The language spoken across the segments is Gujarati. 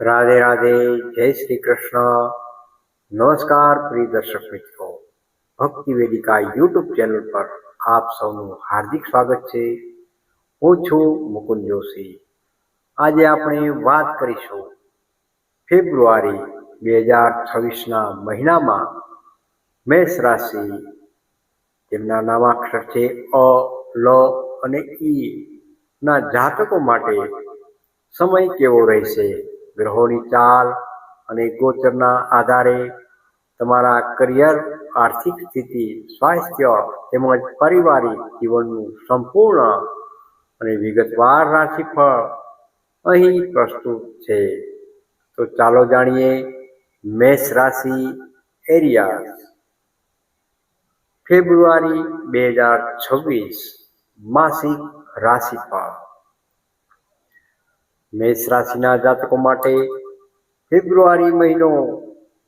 રાધે રાધે, જય શ્રી કૃષ્ણ. નમસ્કાર પ્રિય દર્શક મિત્રો. ભક્તિ વેદિકા યુટ્યુબ ચેનલ પર આપ સૌનું હાર્દિક સ્વાગત છે. હું છું મુકુંદ જોશી. આજે આપણે વાત કરીશું ફેબ્રુઆરી બે હજાર છવ્વીસના મહિનામાં મેષ રાશિ. તેમના નામાક્ષર છે અ, લ અને ઈ. ના જાતકો માટે સમય કેવો રહેશે? ગ્રહોની ચાલ અને ગોચરના આધારે તમારા કરિયર, આર્થિક સ્થિતિ, સ્વાસ્થ્ય તેમજ પારિવારિક જીવનનું સંપૂર્ણ અને વિગતવાર રાશિફળ અહીં પ્રસ્તુત છે. તો ચાલો જાણીએ મેષ રાશિ એરિયા ફેબ્રુઆરી બે હજાર છવ્વીસ માસિક રાશિફળ. મેષ રાશિના જાતકો માટે ફેબ્રુઆરી મહિનો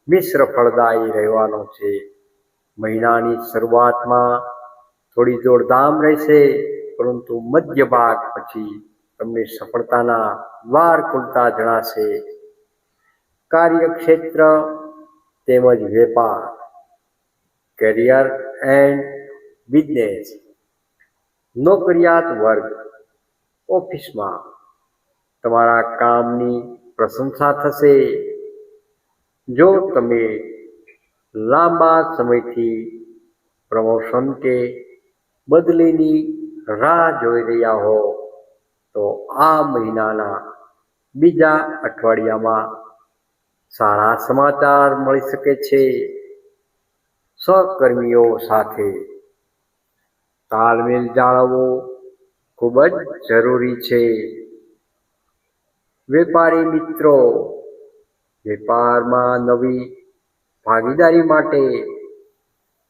મિશ્ર ફળદાયી રહેવાનો છે. મહિનાની શરૂઆતમાં થોડી દોડધામ રહેશે, પરંતુ મધ્ય ભાગ પછી તમને સફળતાના વાર ખુલતા જણાશે. કાર્યક્ષેત્ર તેમજ વેપાર કેરિયર એન્ડ બિઝનેસ નોકરિયાત વર્ગ, ઓફિસમાં તમારા કામની પ્રશંસા થશે. જો તમે લાંબા સમયથી પ્રમોશન કે બદલીની રાહ જોઈ રહ્યા હો, તો આ મહિનાના બીજા અઠવાડિયામાં સારા સમાચાર મળી શકે છે. સહકર્મીઓ સાથે તાલમેલ જાળવવો ખૂબ જ જરૂરી છે. વેપારી મિત્રો, વેપારમાં નવી ભાગીદારી માટે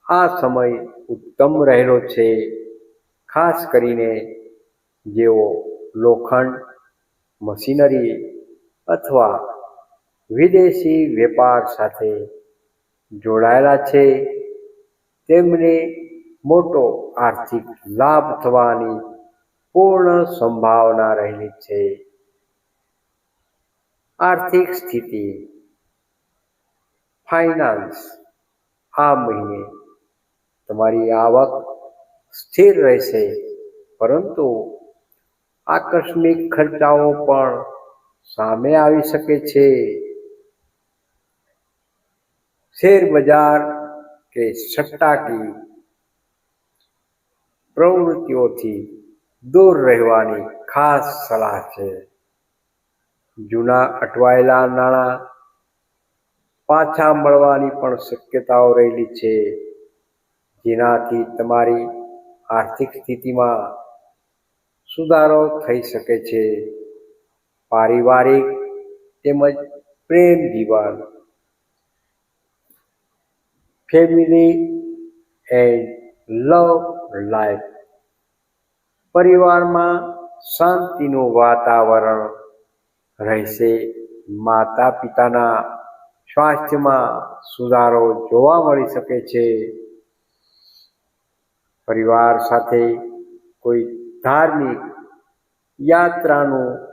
આ સમય ઉત્તમ રહેલો છે. ખાસ કરીને જેઓ લોખંડ, મશીનરી અથવા વિદેશી વેપાર સાથે જોડાયેલા છે, તેમને મોટો આર્થિક લાભ થવાની પૂર્ણ સંભાવના રહેલી છે. આર્થિક સ્થિતિ ફાઇનાન્સ આ મહિને તમારી આવક સ્થિર રહેશે, પરંતુ આકસ્મિક ખર્ચાઓ પણ સામે આવી શકે છે. શેર બજાર કે સટ્ટાકી પ્રવૃત્તિઓથી દૂર રહેવાની ખાસ સલાહ છે. જૂના અટવાયેલા નાણાં પાછા મળવાની પણ શક્યતાઓ રહેલી છે. જેનાથી તમારી આર્થિક સ્થિતિમાં સુધારો થઈ શકે છે. પારિવારિક તેમજ પ્રેમ જીવન ફેમિલી એન્ડ લવ લાઈફ પરિવારમાં શાંતિનું વાતાવરણ રહેશે. માતા પિતાના સ્વાસ્થ્યમાં સુધારો જોવા મળી શકે છે. પરિવાર સાથે કોઈ ધાર્મિક યાત્રાનું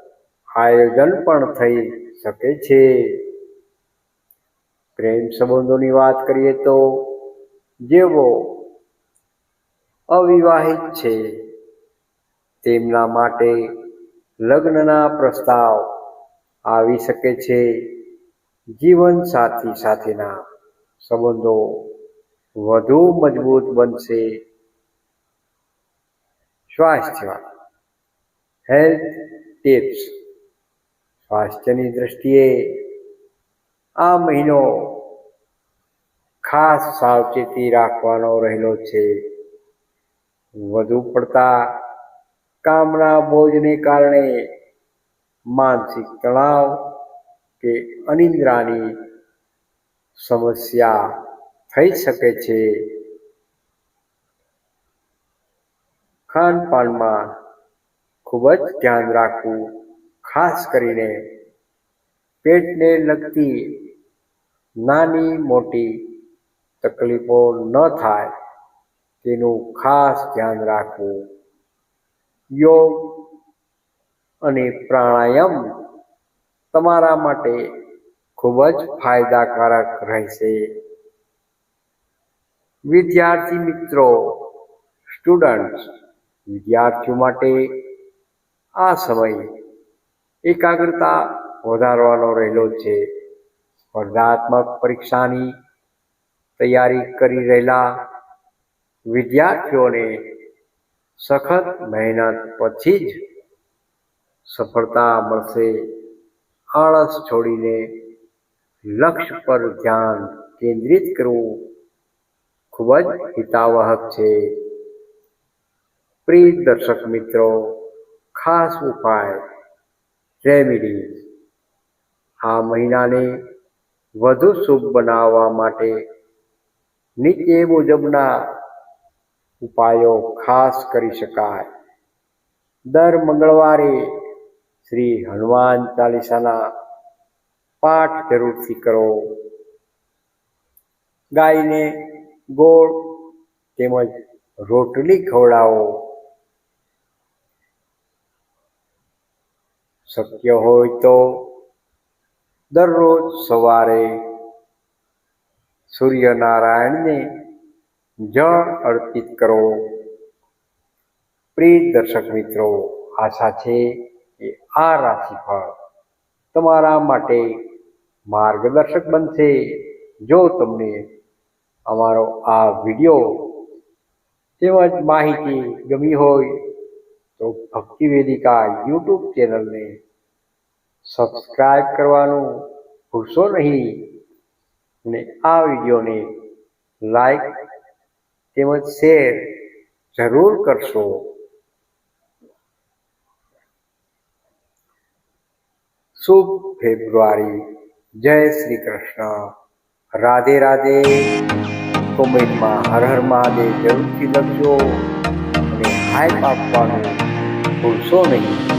આયોજન પણ થઈ શકે છે. પ્રેમ સંબંધોની વાત કરીએ તો જેઓ અવિવાહિત છે, તેમના માટે લગ્નના પ્રસ્તાવ આવી શકે છે. જીવન સાથી સાથેના સંબંધો વધુ મજબૂત બનશે. સ્વાસ્થ્ય હેલ્થ ટિપ્સ સ્વાસ્થ્યની દ્રષ્ટિએ આ મહિનો ખાસ સાવચેતી રાખવાનો રહેલો છે. વધુ પડતા કામના બોજને કારણે માનસિક તણાવ કે અનિદ્રાની સમસ્યા થઈ શકે છે. ખાનપાનમાં ખૂબ જ ધ્યાન રાખવું, ખાસ કરીને પેટને લગતી નાની મોટી તકલીફો ન થાય, તેનું ખાસ ધ્યાન રાખવું. યોગ અને પ્રાણાયામ તમારા માટે ખૂબ જ ફાયદાકારક રહેશે. વિદ્યાર્થી મિત્રો સ્ટુડન્ટ્સ વિદ્યાર્થીઓ માટે આ સમય એકાગ્રતા વધારવાનો રહેલો છે. સ્પર્ધાત્મક પરીક્ષાની તૈયારી કરી રહેલા વિદ્યાર્થીઓને સખત મહેનત પછી જ સફળતા મળશે. આળસ છોડીને લક્ષ્ય પર ધ્યાન કેન્દ્રિત કરવું ખૂબ જ હિતાવહક છે. પ્રિય દર્શક મિત્રો, ખાસ ઉપાય રેમિડી આ મહિનાને વધુ શુભ બનાવવા માટે નીચે મુજબના ઉપાયો ખાસ કરી શકાય. દર મંગળવારે શ્રી હનુમાન ચાલીસાના પાઠ જરૂરથી કરો. ગાયને ગોળ તેમજ રોટલી ખવડાવો. શક્ય હોય તો દરરોજ સવારે સૂર્યનારાયણને જળ અર્પિત કરો. પ્રિય દર્શક મિત્રો, આશા છે આ રાશિફળ તમારા માટે માર્ગદર્શક બનશે. જો તમને અમારો આ વીડિયો તેમજ માહિતી ગમી હોય તો ભક્તિ વેદિકા યુટ્યુબ ચેનલને સબસ્ક્રાઈબ કરવાનું ભૂલશો નહીં અને આ વિડીયોને લાઈક તેમજ શેર જરૂર કરશો. શુભ ફેબ્રુઆરી. જય શ્રી કૃષ્ણ. રાધે રાધે. કોમેન્ટમાં હર હર મહાદેવ જરૂરથી લખજો. અને હાઈપ આપવાનું ભૂલશો નહીં.